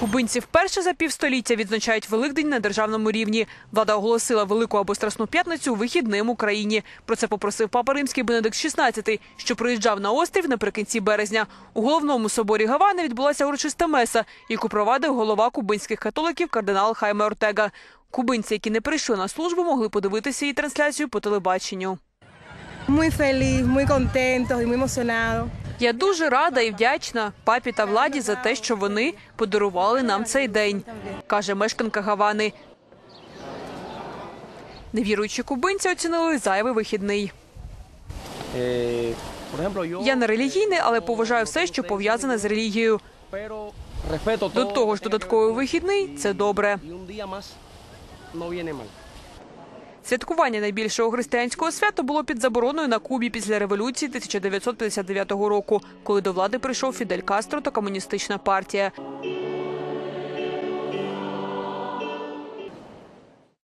Кубинці вперше за півстоліття відзначають Великдень на державному рівні. Влада оголосила Велику або Страсну п'ятницю вихідним Україні. Про це попросив папа римський Бенедикт XVI, що приїжджав на острів наприкінці березня. У головному соборі Гавани відбулася урочиста меса, яку провадив голова кубинських католиків кардинал Хайме Ортега. Кубинці, які не прийшли на службу, могли подивитися її трансляцію по телебаченню. Muy feliz, muy contentos y. Я дуже рада і вдячна папі та владі за те, що вони подарували нам цей день, каже мешканка Гавани. Невіруючі кубинці оцінили зайвий вихідний. Я не релігійний, але поважаю все, що пов'язане з релігією. До того ж, додатковий вихідний це добре. Святкування найбільшого християнського свята було під забороною на Кубі після революції 1959 року, коли до влади прийшов Фідель Кастро та комуністична партія.